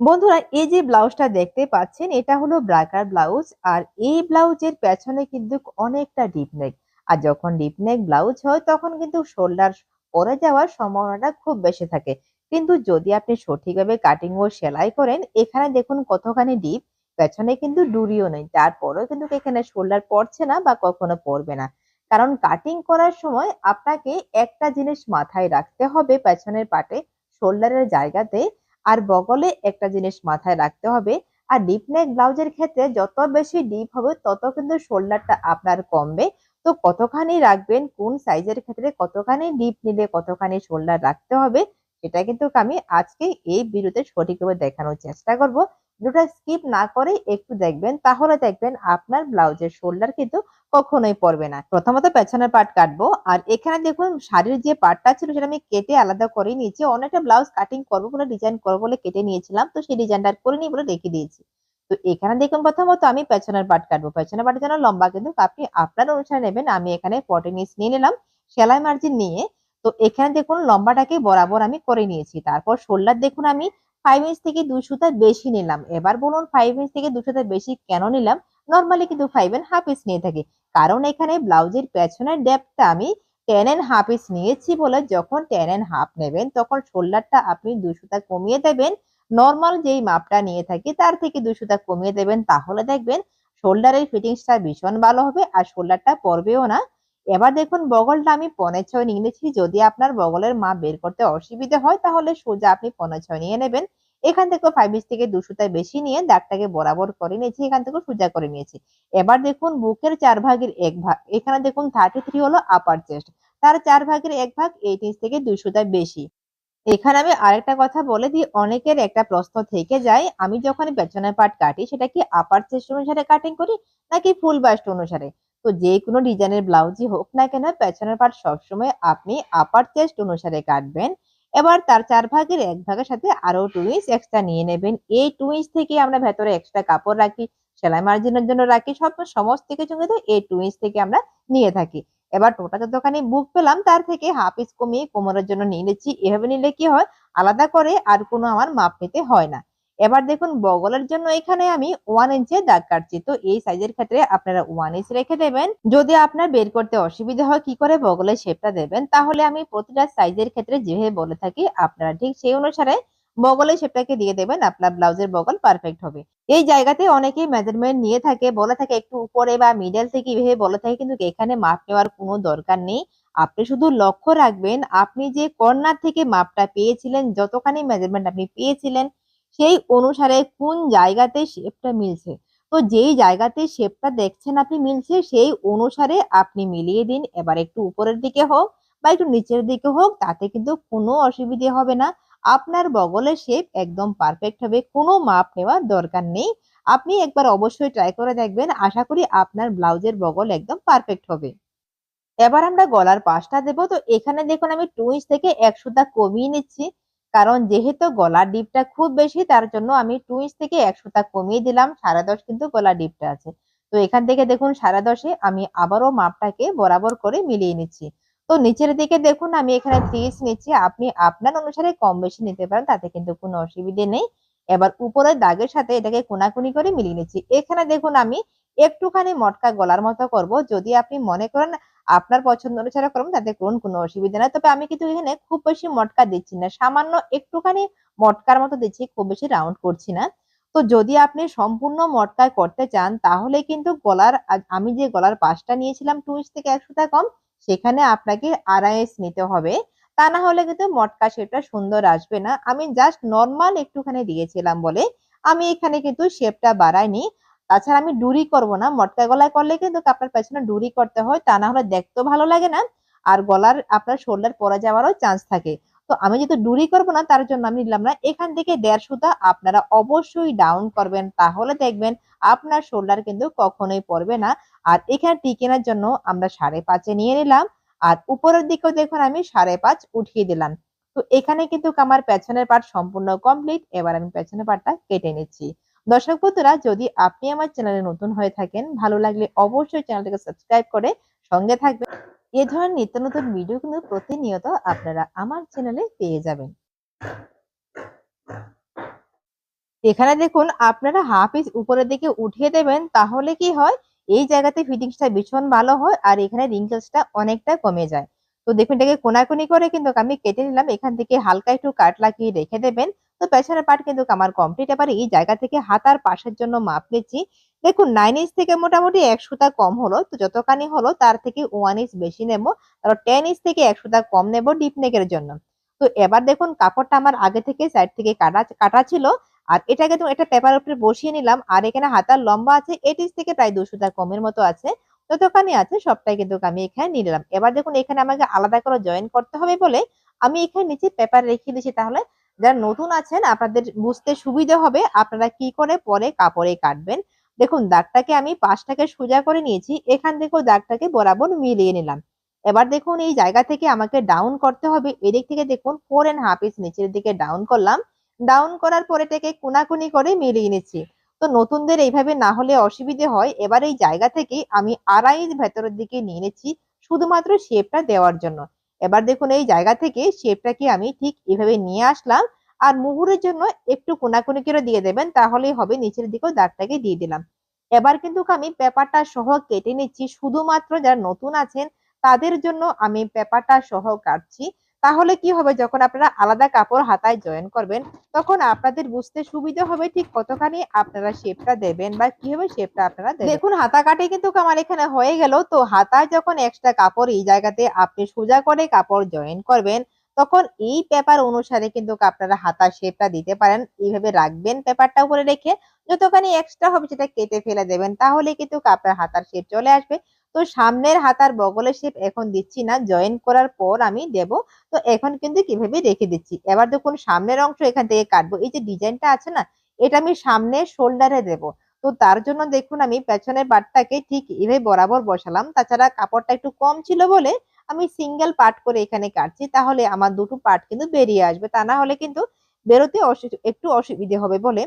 বন্ধুরা, এই যে ব্লাউজটা দেখতে পাচ্ছেন, এটা হলো ব্রাকার ব্লাউজ, আর এই ব্লাউজের পেছনে কিন্তু অনেকটা ডিপ নেক। আর যখন ডিপ নেক ব্লাউজ হয়, তখন কিন্তু শোল্ডার পরে যাওয়ার সম্ভাবনাটা খুব বেশি থাকে। কিন্তু যদি আপনি সঠিকভাবে কাটিং ও সেলাই করেন, এখানে দেখুন কতখানি ডিপ, পেছনে কিন্তু ডুরিও নেই। তারপরেও কিন্তু এখানে শোল্ডার পড়ছে না বা কখনো পড়বে না। কারণ কাটিং করার সময় আপনাকে একটা জিনিস মাথায় রাখতে হবে পেছনের পাটে, শোল্ডারের জায়গাতে আর বগলে একটা জিনিস মাথায় রাখতে হবে। আর ডিপ নেক ব্লাউজের ক্ষেত্রে যত বেশি ডিপ হবে, তত কিন্তু শোল্ডারটা আপনার কমবে। তো কতখানি রাখবেন, কোন সাইজের ক্ষেত্রে কতখানি ডিপ নিলে কতখানি শোল্ডার রাখতে হবে, সেটা কিন্তু আমি আজকে এই ভিডিওতে সঠিকভাবে দেখানোর চেষ্টা করব। ভিডিওটা স্কিপ না করে একটু দেখবেন, তাহলে দেখবেন আপনার ব্লাউজের শোল্ডার কিন্তু কখনোই পড়বে না। প্রথমত পেছনের পার্ট কাটবো, আর এখানে দেখুন শাড়ির যে পার্টটা ছিল সেটা আমি কেটে আলাদা করে নিয়েছি। অনেকটা ব্লাউজ কাটিং করব বলে ডিজাইন করব বলে কেটে নিয়েছিলাম, তো সেই ডিজাইনটা করে নিয়ে বলে রেখে দিয়েছি। তো এখানে দেখুন প্রথমত আমি পেছনের পার্ট কাটবো। পেছনের পার্টের জন্য লম্বা কিন্তু আপনি আপনার অনুসারে নেবেন, আমি এখানে ফর্টিন ইঞ্চ নিয়ে নিলাম, সেলাই মার্জিন নিয়ে। তো এখানে দেখুন লম্বাটাকে বরাবর আমি করে নিয়েছি। তারপর শোল্ডার দেখুন আমি ফাইভ ইঞ্চ থেকে দুই সুতা বেশি নিলাম। এবার বলুন ফাইভ ইঞ্চ থেকে দুই সুতা বেশি কেন নিলাম? নর্মালি কিন্তু ফাইভ এন্ড হাফ ইঞ্চ নিয়ে থাকি। কারণ এখানে ব্লাউজের পেছনের ডেপটা আমি টেন এন্ড হাফ ইঞ্চ নিয়েছি বলে যখন টেন এন্ড হাফ নেবেন, তখন শোল্ডারটা আপনি দুই সুতা কমিয়ে দেবেন। নর্মাল যেই মাপটা নিয়ে থাকি, তার থেকে দুই সুতা কমিয়ে দেবেন। তাহলে দেখবেন শোল্ডারের ফিটিংসটা ভীষণ ভালো হবে আর শোল্ডারটা পড়বেও না। এবার দেখুন, বগলটা আমি পনে ছয় নিয়ে নিয়েছি। যদি আপনার বগলের মাপ বের করতে অসুবিধা হয়, তাহলে সোজা আপনি পনে ছয় নিয়ে নেবেন। এখান থেকে ফাইভ ইঞ্চ থেকে দুশোটায় বেশি নিয়ে দাগটাকে বরাবর করে নিয়েছি, এখান থেকে সোজা করে নিয়েছি। এবার দেখুন, বুকের চার ভাগের এক ভাগ, এখানে দেখুন থার্টি থ্রি হলো আপার চেস্ট তার চার ভাগের এক ভাগ এইট ইঞ্চ থেকে দুশোটায় বেশি। এখানে আমি আরেকটা কথা বলে দিই, অনেকের একটা প্রশ্ন থেকে যায়, আমি যখন পেছনের পার্ট কাটি, সেটা কি আপার চেস্ট অনুসারে কাটিং করি, নাকি ফুল বাস্ট অনুসারে? তো যে কোনো ডিজাইনের ব্লাউজই হোক না কেন, পেছনের পার্ট সবসময় আপনি আপার চেস্ট অনুসারে কাটবেন। এবার তার চার ভাগের এক ভাগের সাথে আরও টু ইঞ্চ এক্সট্রা নিয়ে নেবেন। এই টু ইঞ্চ থেকে আমরা ভেতরে এক্সট্রা কাপড় রাখি, সেলাই মার্জিনের জন্য রাখি, সব সমস্ত কিছু কিন্তু এই টু ইঞ্চ থেকে আমরা নিয়ে থাকি। এবার টোটা যতখানি বুক পেলাম, তার থেকে হাফ ইঞ্চ কমিয়ে কোমরের জন্য নিয়ে নিচ্ছি। এভাবে নিলে কি হয়? আলাদা করে আর কোনো আমার মাপ নিতে হয় না। এবার দেখুন বগলের জন্য এখানে আমি ওয়ান ইঞ্চে দাগ কাটছি। তো এই সাইজের ক্ষেত্রে আপনারা ওয়ান ইঞ্চ রেখে দেবেন। যদি আপনার বের করতে অসুবিধা হয়, কি করে বগলের শেপটা দেবেন? তাহলে আমি প্রতিটা সাইজের ক্ষেত্রে যেভাবে বলে থাকি, আপনারা ঠিক সেই অনুসারে বগলের শেপটাকে দিয়ে দেবেন। আপনার ব্লাউজের বগল পারফেক্ট হবে। এই জায়গাতে অনেকেই মেজারমেন্ট নিয়ে থাকে, বলে থাকে একটু উপরে বা মিডল থেকে এভাবে বলে থাকে, কিন্তু এখানে মাপ নেওয়ার কোনো দরকার নেই। আপনি শুধু লক্ষ্য রাখবেন, আপনি যে কর্নার থেকে মাপটা পেয়েছিলেন, যতখানি মেজারমেন্ট আপনি পেয়েছিলেন সেই অনুসারে কোন জায়গাতে শেপটা মিলছে? তো যেই জায়গাতে শেপটা দেখছেন আপনি মিলছে, সেই অনুসারে আপনি মিলিয়ে দিন। এবার একটু উপরের দিকে হোক বা একটু নিচের দিকে হোক, তাতে কিন্তু কোনো অসুবিধে হবে না। আপনার বগলের শেপ একদম পারফেক্ট হবে, কোনো মাপ নেওয়ার দরকার নেই। আপনি একবার অবশ্যই ট্রাই করে দেখবেন। আশা করি আপনার ব্লাউজের বগল একদম পারফেক্ট হবে। এবার আমরা গলার পাশটা দেবো। তো এখানে দেখুন আমি টু ইঞ্চ থেকে এক সুতা কমিয়ে নিচ্ছি। কারণ যেহেতু গলার ডিপটা খুব বেশি, তার জন্য আমি টু ইঞ্চ থেকে এক সুতা কমিয়ে দিলাম, সাড়ে দশ কিন্তু গলার ডিপটা আছে। তো এখান থেকে দেখুন, সাড়ে দশে আমি আবারও মাপটাকে বরাবর করে মিলিয়ে নিচ্ছি। তো নিচের দিকে দেখুন, আমি এখানে থ্রি ইঞ্চ নিচ্ছি। আপনি আপনার অনুসারে কম বেশি নিতে পারেন, তাতে কিন্তু কোনো অসুবিধে নেই। এবার উপরের দাগের সাথে এটাকে কোনাকুনি করে মিলিয়ে নিচ্ছি। এখানে দেখুন, আমি একটুখানি মটকা গলার মতো করব। যদি আপনি মনে করেন আপনার পছন্দ অনুসারে করবেন তাতে করুন, কোনো অসুবিধা নেই। তবে আমি কিন্তু এখানে খুব বেশি মটকা দিচ্ছি না, সামান্য একটুখানি মটকার মতো দিচ্ছি, খুব বেশি রাউন্ড করছি না। তো যদি আপনি সম্পূর্ণ মটকায় করতে চান, তাহলে কিন্তু গলার আমি যে গলার পাশটা নিয়েছিলাম টু ইঞ্চ থেকে একশোটা কম, সেখানে আপনাকে আড়াই ইঞ্চ নিতে হবে। তা না হলে কিন্তু মটকা শেপটা সুন্দর আসবে না। আমি জাস্ট নর্মাল একটুখানি দিয়েছিলাম বলে, আমি এখানে কিন্তু শেপটা বাড়াইনি। তাছাড়া আমি ডুরি করব না, মটকা গলায় করলে কিন্তু আপনার পেছনে ডুরি করতে হয়, তা না হলে দেখতেও ভালো লাগে না, আর গলার আপনার শোল্ডার পরে যাওয়ারও চান্স থাকে। তো আমি যেহেতু ডুরি করব না, তার জন্য আমি নিলাম না, এখান থেকে দেড় সুতা আপনারা অবশ্যই ডাউন করবেন, তাহলে দেখবেন আপনার শোল্ডার কিন্তু কখনোই পড়বে না, আর এখানে টিকেনার জন্য আমরা সাড়ে পাঁচে নিয়ে নিলাম, আর উপরের দিকেও দেখুন আমি সাড়ে পাঁচ উঠিয়ে দিলাম। তো এখানে কিন্তু আমার পেছনের পার্ট সম্পূর্ণ কমপ্লিট এবার আমি পেছনের পার্টটা কেটে নিচ্ছি। দর্শক বন্ধুরা, যদি আপনি আমার চ্যানেলে নতুন হয়ে থাকেন, ভালো লাগলে অবশ্যই চ্যানেলটাকে সাবস্ক্রাইব করে সঙ্গে থাকবেন। এ ধরনের নিত্য নতুন ভিডিও কিন্তু প্রতিনিয়ত আপনারা আমার চ্যানেলে পেয়ে যাবেন। এখানে দেখুন, আপনারা হাফ ইঞ্চ উপরের দিকে উঠিয়ে দেবেন, তাহলে কি হয়? এই জায়গাতে ফিটিংসটা ভীষণ ভালো হয় আর এখানে রিঙ্কেলসটা অনেকটা কমে যায়। তো দেখুন, এটাকে কোনাকুনি করে কিন্তু আমি কেটে নিলাম। এখান থেকে হালকা একটু কাট লাগিয়ে রেখে দেবেন। তো পেছনের পার্ট কিন্তু আমার কমপ্লিট এবার এই জায়গা থেকে হাতার পাশের জন্য মাপ নিচ্ছি। দেখুন নাইন ইঞ্চ থেকে মোটামুটি এক সুতা কম হলো, তো যতখানি হলো তার থেকে ওয়ান ইঞ্চ বেশি নেব, তারপর টেন ইঞ্চ থেকে এক সুতা কম নেব ডিপ নেকের জন্য। তো এবার দেখুন, কাপড়টা আমার আগে থেকে সাইড থেকে কাটা কাটা ছিল, আর এটাকে তো এটা পেপার উপরে বসিয়ে নিলাম, আর এখানে হাতার লম্বা আছে এইট ইঞ্চ থেকে প্রায় দুশো তার কমের মতো আছে, যতখানি আছে সবটাই কিন্তু আমি এখানে নিয়ে নিলাম। এবার দেখুন, এখানে আমাকে আলাদা করে জয়েন করতে হবে বলে আমি এখানে নিচে পেপার রেখে দিয়েছি, তাহলে যারা নতুন আছেন, আপনাদের বুঝতে সুবিধা হবে আপনারা কি করে পরে কাপড়ে কাটবেন। দেখুন, দাগটাকে আমি পাশটাকে সোজা করে নিয়েছি, এখান থেকেও দাগটাকে বরাবর মিলিয়ে নিলাম। এবার দেখুন, এই জায়গা থেকে আমাকে ডাউন করতে হবে। এদিক থেকে দেখুন ফোর এন্ড হাফ ইঞ্চ নিচের দিকে ডাউন করলাম। ডাউন করার পরে এটাকে কোনাকুনি করে মিলিয়ে নিচ্ছি। তো নতুনদের এইভাবে না হলে অসুবিধে হয়। এবার এই জায়গা থেকে আমি আড়াই ভেতরের দিকে নিয়ে নিচ্ছি, শুধুমাত্র শেপটা দেওয়ার জন্য। এবার দেখুন এই জায়গা থেকে শেপটাকে আমি ঠিক এভাবে নিয়ে আসলাম, আর মুহুরের জন্য একটু কোনাকুনি করে দিয়ে দেবেন, তাহলেই হবে নিচের দিকেও দাগটাকে দিয়ে দিলাম। এবার কিন্তু আমি পেপারটা সহ কেটে নিচ্ছি, শুধুমাত্র যারা নতুন আছেন তাদের জন্য আমি পেপারটা সহ কাটছি। তাহলে কি হবে? যখন আপনারা আলাদা কাপড় হাতায় জয়েন করবেন, তখন আপনাদের বুঝতে সুবিধা হবে ঠিক কতখানি আপনারা শেপটা দেবেন বা কীভাবে শেপটা আপনারা দেখুন হাতা কাটে কিন্তু আমার এখানে হয়ে গেল। তো হাতায় যখন এক্সট্রা কাপড় এই জায়গাতে আপনি সোজা করে কাপড় জয়েন করবেন, তখন এই পেপার অনুসারে কিন্তু আপনারা হাতার শেপটা দিতে পারেন। এইভাবে রাখবেন পেপারটা উপরে রেখে, যতখানি এক্সট্রা হবে সেটা কেটে ফেলে দেবেন। তাহলে কিন্তু আপনার হাতার শেপ চলে আসবে। তো সামনের হাতার বগলের শেপ এখন দিচ্ছি না জয়েন করার পর আমি দেব। তো এখন কিন্তু কীভাবে রেখে দিচ্ছি? এবার দেখুন, সামনের অংশ এখান থেকে কাটবো। এই যে ডিজাইনটা আছে না, এটা আমি সামনে শোল্ডারে দেব। তো তার জন্য দেখুন, আমি পেছনের পাটটাকে ঠিক এভাবে বরাবর বসালাম। তাছাড়া কাপড়টা একটু কম ছিল বলে আমি সিঙ্গেল পার্ট করে এখানে কাটছি। তাহলে আমার দুটো পার্ট কিন্তু বেরিয়ে আসবে। তা না হলে কিন্তু বেরোতে একটু অসুবিধে হবে বলে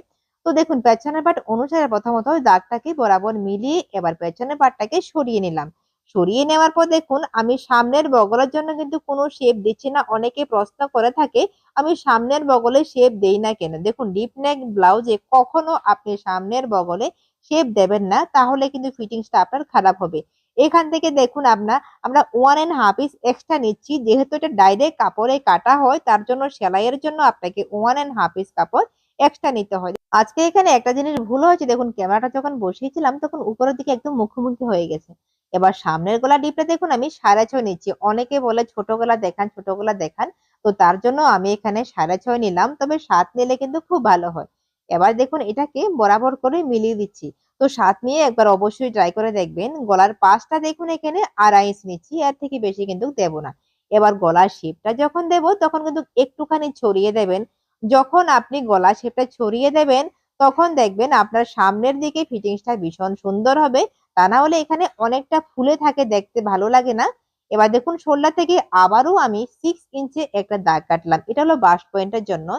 তো দেখুন, পেছনের পাট অনুসারে প্রথমত দাগটাকে বরাবর মিলিয়ে এবার পেছনের পাটটাকে সরিয়ে নিলাম। সরিয়ে নেওয়ার পর দেখুন, আমি সামনের বগলের জন্য কিন্তু কোনো শেপ দিচ্ছি না। অনেকে প্রশ্ন করে থাকে, আমি সামনের বগলে শেপ দেই না কেন? দেখুন ডিপ নেক ব্লাউজে কখনো আপনি সামনের বগলে শেপ দেবেন না, তাহলে কিন্তু ফিটিংসটা আপনার খারাপ হবে। এখান থেকে দেখুন আপনার আমরা one and half is extra নিচ্ছি। যেহেতু এটা ডাইরেক্ট কাপড়ে কাটা হয়, তার জন্য সেলাইয়ের জন্য আপনাকে ওয়ান অ্যান্ড হাফ ইস কাপড় এক্সট্রা নিতে হয়। আজকে এখানে একটা জিনিস ভুল হয়েছে, দেখুন ক্যামেরাটা যখন বসিয়েছিলাম তখন উপরের দিকে একদম মুখোমুখি হয়ে গেছে। এবার সামনের গলা ডিপটা দেখুন, আমি সাড়ে ছয় নিচ্ছি। অনেকে বলে ছোট গলা দেখান, ছোট গলা দেখান। তো তার জন্য আমি এখানে সাড়ে ছয় নিলাম, তবে সাত নিলে কিন্তু খুব ভালো হয়। এবার দেখুন এটাকে বরাবর করে মিলিয়ে দিচ্ছি। তো সাত নিয়ে একবার অবশ্যই ট্রাই করে দেখবেন। গলার পাশটা দেখুন এখানে আড়াই ইঞ্চ নিচ্ছি, এর থেকে বেশি কিন্তু দেব না। এবার গলার শেপটা যখন দেব, তখন কিন্তু একটুখানি ছড়িয়ে দেবেন। যখন আপনি গলা শেপটা ছড়িয়ে দেবেন, তখন দেখবেন আপনার সামনের দিকে ফিটিংসটা ভীষণ সুন্দর হবে। তা না হলে এখানে অনেকটা ফুলে থাকে, দেখতে ভালো লাগে না। এবার দেখুন, শোল্ডার থেকে আবারও আমি সিক্স ইঞ্চে একটা দাগ কাটলাম। এটা হলো বাস পয়েন্টের জন্য।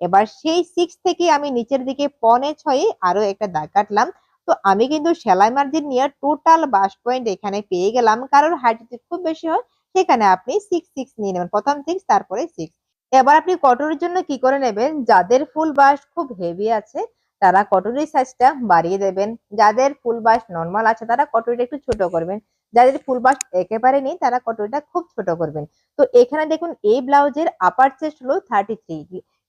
এবার সেই সিক্স থেকে আমি নিচের দিকে পনে ছয়ে আরও একটা দাগ কাটলাম। তো আমি কিন্তু সেলাই মার্জিন নিয়ে টোটাল বাস পয়েন্ট এখানে পেয়ে গেলাম। কারণ হাইট যদি খুব বেশি হয়, সেখানে আপনি সিক্স সিক্স নিয়ে নেবেন। প্রথম সিক্স তারপরে সিক্স এবার আপনি কটনের জন্য কি করে নেবেন? যাদের ফুল বাস খুব হেভি আছে, তারা কটনের সাইজটা বাড়িয়ে দেবেন। যাদের ফুল বাস নর্মাল আছে, তারা কটরিটা একটু ছোট করবেন। যাদের ফুল বাস একেবারে নেই, তারা কটরিটা খুব ছোট করবেন। তো এখানে দেখুন, এই ব্লাউজের আপার চেস্ট হলো থার্টি থ্রি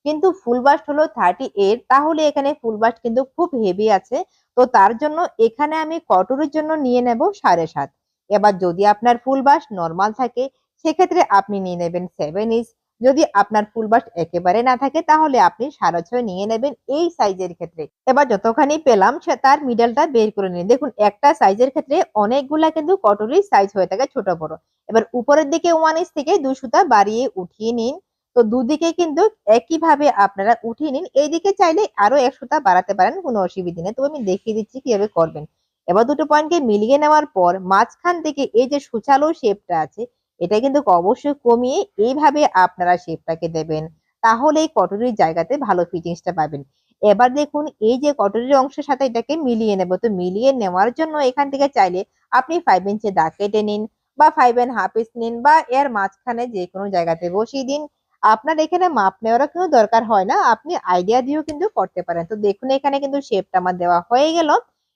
কিন্তু ফুল বাস্ট হলো থার্টি এইট তাহলে এখানে ফুল বাস্ট কিন্তু খুব হেভি আছে। তো তার জন্য এখানে আমি কটরের জন্য নিয়ে নেব সাড়ে সাত। এবার যদি আপনার ফুল বাস নর্মাল থাকে, সেক্ষেত্রে আপনি নিয়ে নেবেন সেভেন ইঞ্চ যদি আপনার ফুল বাস একেবারে না থাকে, তাহলে আপনি সাড়ে ছয় নিয়ে নেবেন এই সাইজের ক্ষেত্রে। এবার যতখানি পেলাম, সে তার মিডলটা বের করে নিন। দেখুন, একটা সাইজের ক্ষেত্রে অনেকগুলা কিন্তু কটরির সাইজ হয়ে থাকে ছোট বড়। এবার উপরের দিকে ওয়ান ইঞ্চ থেকে দু সুতা বাড়িয়ে উঠিয়ে নিন। তো দুদিকে কিন্তু একইভাবে আপনারা উঠিয়ে নিন। এইদিকে চাইলে আরও এক সুতা বাড়াতে পারেন, কোনো অসুবিধা নেই। তো আমি দেখিয়ে দিচ্ছি কীভাবে করবেন। এবার দুটো পয়েন্টকে মিলিয়ে নেওয়ার পর মাঝখান থেকে এই যে সুচালো শেপটা আছে এটা কিন্তু অবশ্যই কমিয়ে এইভাবে আপনারা শেপটাকে দেবেন। তাহলে এই কটরির জায়গাতে ভালো ফিটিংসটা পাবেন। এবার দেখুন, এই যে কটরির অংশের সাথে এটাকে মিলিয়ে নেব। তো মিলিয়ে নেওয়ার জন্য এখান থেকে চাইলে আপনি ফাইভ ইঞ্চে দাগ কেটে নিন বা ফাইভ অ্যান্ড হাফ ইঞ্চ নিন বা এর মাঝখানে যে কোনো জায়গাতে বসিয়ে দিন। আপনার এখানে মাপ নেওয়ারও কিন্তু দরকার হয় না। আপনি আইডিয়া দিয়েও কিন্তু করতে পারেন। তো দেখুন, এখানে কিন্তু শেপটা আমার দেওয়া হয়ে গেল।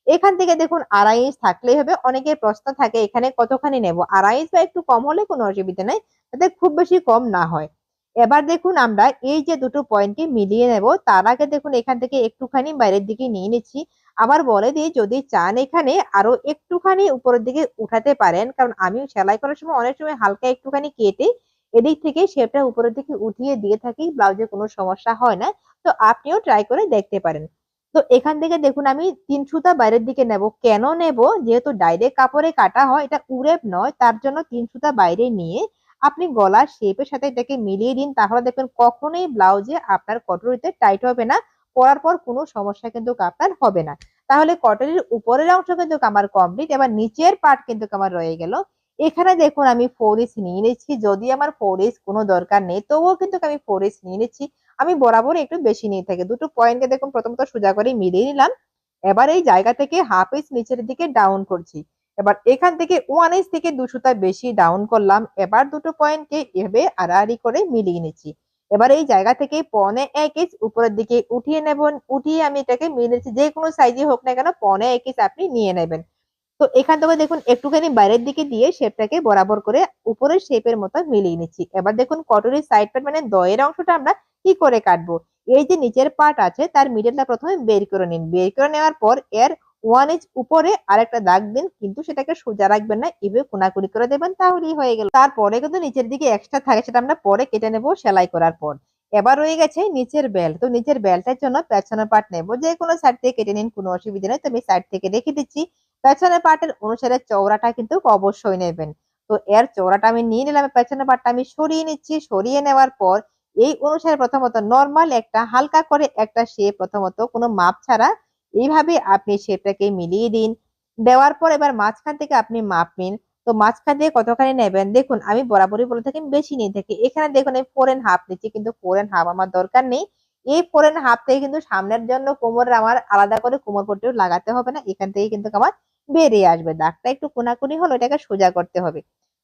এখান থেকে দেখুন আড়াই ইঞ্চ থাকলেই হবে। অনেকের প্রশ্ন থাকে, এখানে কতখানি নেব? আড়াই ইঞ্চ বা একটু কম হলে কোনো অসুবিধা নেই, তাতে খুব বেশি কম না হয়। এবার দেখুন আমরা এই যে দুটো পয়েন্টকে মিলিয়ে নেব, তার আগে দেখুন এখান থেকে একটুখানি বাইরের দিকে নিয়ে নিচ্ছি। আবার বলে দিই, যদি চান এখানে আরও একটুখানি উপরের দিকে উঠাতে পারেন, কারণ আমি সেলাই করার সময় অনেক সময় হালকা একটুখানি কেটে এদিক থেকে শেপটা উপরের দিকে উঠিয়ে দিয়ে থাকি ব্লাউজে কোনো সমস্যা হয় না। তো আপনিও ট্রাই করে দেখতে পারেন। তো এখান থেকে দেখুন, আমি তিন সুতা বাইরের দিকে নেব। কেন নেব? যেহেতু ডাইরেক্ট কাপড়ে কাটা হয়, এটা উড়েপ নয়, তার জন্য তিন সুতা বাইরে নিয়ে আপনি গলার শেপের সাথে এটাকে মিলিয়ে দিন। তাহলে দেখবেন কখনোই ব্লাউজে আপনার কটরিতে টাইট হবে না, পরার পর কোনো সমস্যা কিন্তু আপনার হবে না। তাহলে কটনের উপরের অংশ কিন্তু আমার কমপ্লিট এবার নিচের পার্ট কিন্তু আমার রয়ে গেল। এখানে দেখুন, আমি ফোর ইঞ্চ নিয়ে নিচ্ছি। যদি আমার ফোর ইঞ্চ কোনো দরকার নেই, তবুও কিন্তু আমি ফোর ইঞ্চ নিয়ে নিচ্ছি। আমি বরাবর একটু বেশি নিয়ে থাকি। দুটো পয়েন্টকে দেখুন প্রথমত সোজা করে মিলিয়ে নিলাম। এবার এই জায়গা থেকে হাফ ইঞ্চ নিচের দিকে ডাউন করছি। এবার এখান থেকে ওয়ান ইঞ্চ থেকে দুশোটা বেশি ডাউন করলাম। এবার দুটো পয়েন্টকে এভাবে আড়াআড়ি করে মিলিয়ে নিচ্ছি। এবার এই জায়গা থেকে পনে এক ইঞ্চ উপরের দিকে উঠিয়ে নেবেন উঠিয়ে আমি এটাকে মিলিয়ে নিচ্ছি। যে কোনো সাইজে হোক না কেন পনে এক ইঞ্চ আপনি নিয়ে নেবেন। তো এখান থেকে দেখুন একটুখানি বাইরের দিকে দিয়ে শেপটাকে বরাবর করে উপরের শেপের মতো মিলিয়ে নিচ্ছি। এবার দেখুন কটনের সাইড মানে দয়ের অংশটা আমরা কি করে কাটবো? এই যে নিচের পার্ট আছে, তার মিডলটা প্রথমে বের করে নিন। বের করে নেওয়ার পর এর ওয়ান ইঞ্চ উপরে আরেকটা দাগ দিন, কিন্তু সেটাকে সোজা রাখবেন না, এভাবে কোনাকুনি করে দেবেন, তাহলেই হয়ে গেল। তারপরে কিন্তু নিচের দিকে এক্সট্রা থাকে, সেটা আমরা পরে কেটে নেব সেলাই করার পর। এবার রয়ে গেছে নিচের বেল্ট তো নিচের বেল্টের জন্য পেছনের পার্ট নেব। যে কোনো সাইড থেকে কেটে নিন, কোনো অসুবিধা নেই। তো আমি সাইড থেকে রেখে দিচ্ছি। পেছনের পার্টের অনুসারে চৌড়াটা কিন্তু অবশ্যই নেবেন। তো এর চৌড়াটা আমি নিয়ে নিলাম, পেছনের পার্টটা আমি সরিয়ে নিচ্ছি। সরিয়ে নেওয়ার পর এই অনুসারে প্রথমত নর্মাল একটা, হালকা করে একটা শেপ প্রথমত কোনো মাপ ছাড়া এইভাবে আপনি শেপটাকে মিলিয়ে দিন। দেওয়ার পর এবার মাঝখান থেকে আপনি মাপ নিন। তো মাঝখান থেকে কতখানি নেবেন? দেখুন, আমি বরাবরই বলে থাকি বেশি নিয়ে থাকি। এখানে দেখুন এই ফোর এন্ড হাফ নিচ্ছি, কিন্তু ফোর এন্ড হাফ আমার দরকার নেই। এই ফোর এন্ড হাফ থেকে কিন্তু সামনের জন্য কোমরের আমার আলাদা করে কোমর পট্টিও লাগাতে হবে না, এখান থেকে কিন্তু আমার বেরিয়ে আসবে। দাগটা একটু কোনাকুনি হলো, এটাকে সোজা করতে হবে।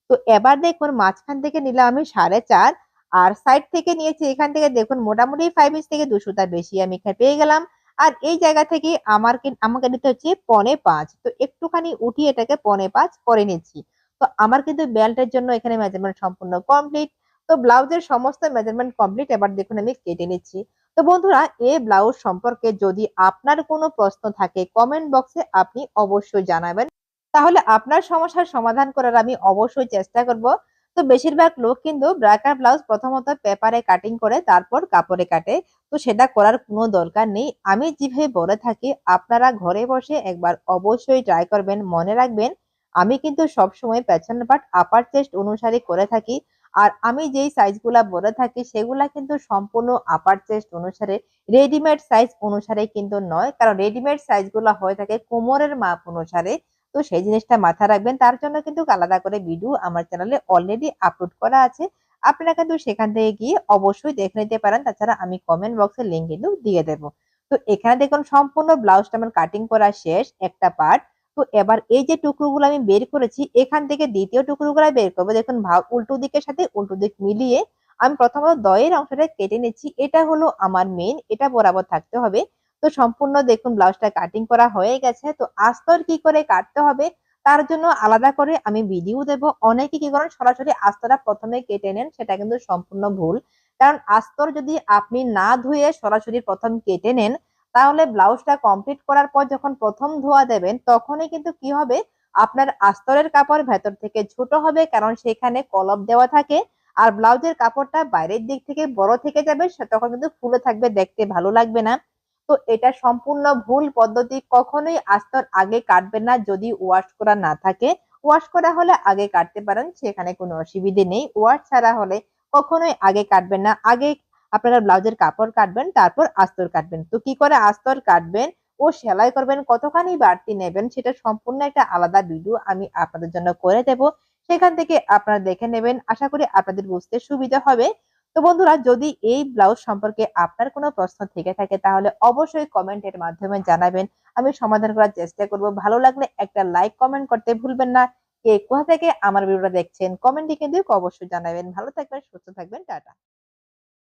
তো এবার দেখুন, মাঝখান থেকে নিলাম আমি সাড়ে চার। আর সাইড থেকে নিয়েছি, এখান থেকে দেখুন মোটামুটি ফাইভ ইঞ্চ থেকে দুশোটা বেশি আমি পেয়ে গেলাম। আর এই জায়গা থেকে আমার আমাকে নিতে হচ্ছে পনে পাঁচ। তো একটুখানি উঠিয়ে এটাকে পনে পাঁচ করে নিচ্ছি। তো আমার কিন্তু বেল্টের জন্য এখানে মেজারমেন্ট সম্পূর্ণ কমপ্লিট তো ব্লাউজের সমস্ত মেজারমেন্ট কমপ্লিট এবার দেখুন আমি কেটে নিচ্ছি। তো বন্ধুরা এই ব্লাউজ সম্পর্কে যদি আপনার কোনো প্রশ্ন থাকে কমেন্ট বক্সে আপনি অবশ্যই জানাবেন। তাহলে আপনার সমস্যার সমাধান করার আমি অবশ্যই চেষ্টা করব। তো বেশিরভাগ লোক কিন্তু ব্রাকার ব্লাউজ প্রথমত পেপারে কাটিং করে তারপর কাপড়ে কাটে। তো সেটা করার কোনো দরকার নেই। আমি যেভাবে বলে থাকি, আপনারা ঘরে বসে একবার অবশ্যই ট্রাই করবেন, মনে রাখবেন। আমি কিন্তু সবসময় পেছনের পার্ট আপার চেস্ট অনুসারে করে থাকি। আর আমি যেই সাইজগুলা বলে থাকি, সেগুলা কিন্তু সম্পূর্ণ আপার চেস্ট অনুসারে। রেডিমেড সাইজ অনুসারে কিন্তু নয়। কারণ রেডিমেড সাইজগুলো হয়ে থাকে কোমরের মাপ অনুসারে। তো সেই জিনিসটা মাথায় রাখবেন। তার জন্য কিন্তু আলাদা করে ভিডিও আমার চ্যানেলে অলরেডি আপলোড করা আছে। আপনারা কিন্তু সেখান থেকে গিয়ে অবশ্যই দেখে নিতে পারেন। তাছাড়া আমি কমেন্ট বক্সে লিঙ্ক কিন্তু দিয়ে দেবো। তো এখানে দেখুন, সম্পূর্ণ ব্লাউজটা আমার কাটিং করা শেষ একটা পার্ট তো এবার এই যে টুকরোগুলো আমি বের করেছি, এখান থেকে দ্বিতীয় টুকরোগুলো বের করব। দেখুন ভাব উল্টো দিকের সাথে উল্টো দিক মিলিয়ে আমি প্রথমত দয়ের অংশটা কেটে নিচ্ছি। এটা হলো আমার মেন এটা বরাবর থাকতে হবে। তো সম্পূর্ণ দেখুন ব্লাউজটা কাটিং করা হয়ে গেছে। তো আস্তর কি করে কাটতে হবে তার জন্য আলাদা করে আমি ভিডিও দেব। অনেকে কি করেন? সরাসরি আস্তরা প্রথমে কেটে নেন, সেটা কিন্তু সম্পূর্ণ ভুল। কারণ আস্তর যদি আপনি না ধুয়ে সরাসরি প্রথম কেটে নেন, তাহলে ব্লাউজটা কমপ্লিট করার পর যখন প্রথম ধোয়া দেবেন, তখনই কিন্তু কি হবে? আপনার আস্তরের কাপড় ভেতর থেকে ছোট হবে, কারণ সেখানে কলপ দেওয়া থাকে। আর ব্লাউজের কাপড়টা বাইরের দিক থেকে বড় থেকে যাবে, সে তখন কিন্তু ফুলে থাকবে, দেখতে ভালো লাগবে না। তো এটা সম্পূর্ণ ভুল পদ্ধতি। কখনোই আস্তর আগে কাটবেন না যদি ওয়াশ করা না থাকে। ওয়াশ করা হলে আগে কাটতে পারেন, সেখানে কোনো অসুবিধে নেই। ওয়াশ ছাড়া হলে কখনোই আগে কাটবেন না। আগে আপনারা ব্লাউজের কাপড় কাটবেন, তারপর আস্তর কাটবেন। তো কি করে আস্তর কাটবেন? ও সেলাই করবেন, কতখানি বাড়তি নেবেন, সেটা সম্পূর্ণ একটা আলাদা ভিডিও আমি আপনাদের জন্য করে দেব। সেখান থেকে আপনারা দেখে নেবেন। আশা করি আপনাদের বুঝতে সুবিধা হবে। তো বন্ধুরা, যদি এই ব্লাউজ সম্পর্কে আপনার কোনো প্রশ্ন থেকে থাকে, তাহলে অবশ্যই কমেন্টের মাধ্যমে জানাবেন। আমি সমাধান করার চেষ্টা করব। ভালো লাগলে একটা লাইক কমেন্ট করতে ভুলবেন না। কে কোথা থেকে আমার ভিডিওটা দেখছেন কমেন্টে কিন্তু অবশ্যই জানাবেন। ভালো থাকবেন, সুস্থ থাকবেন, টাটা।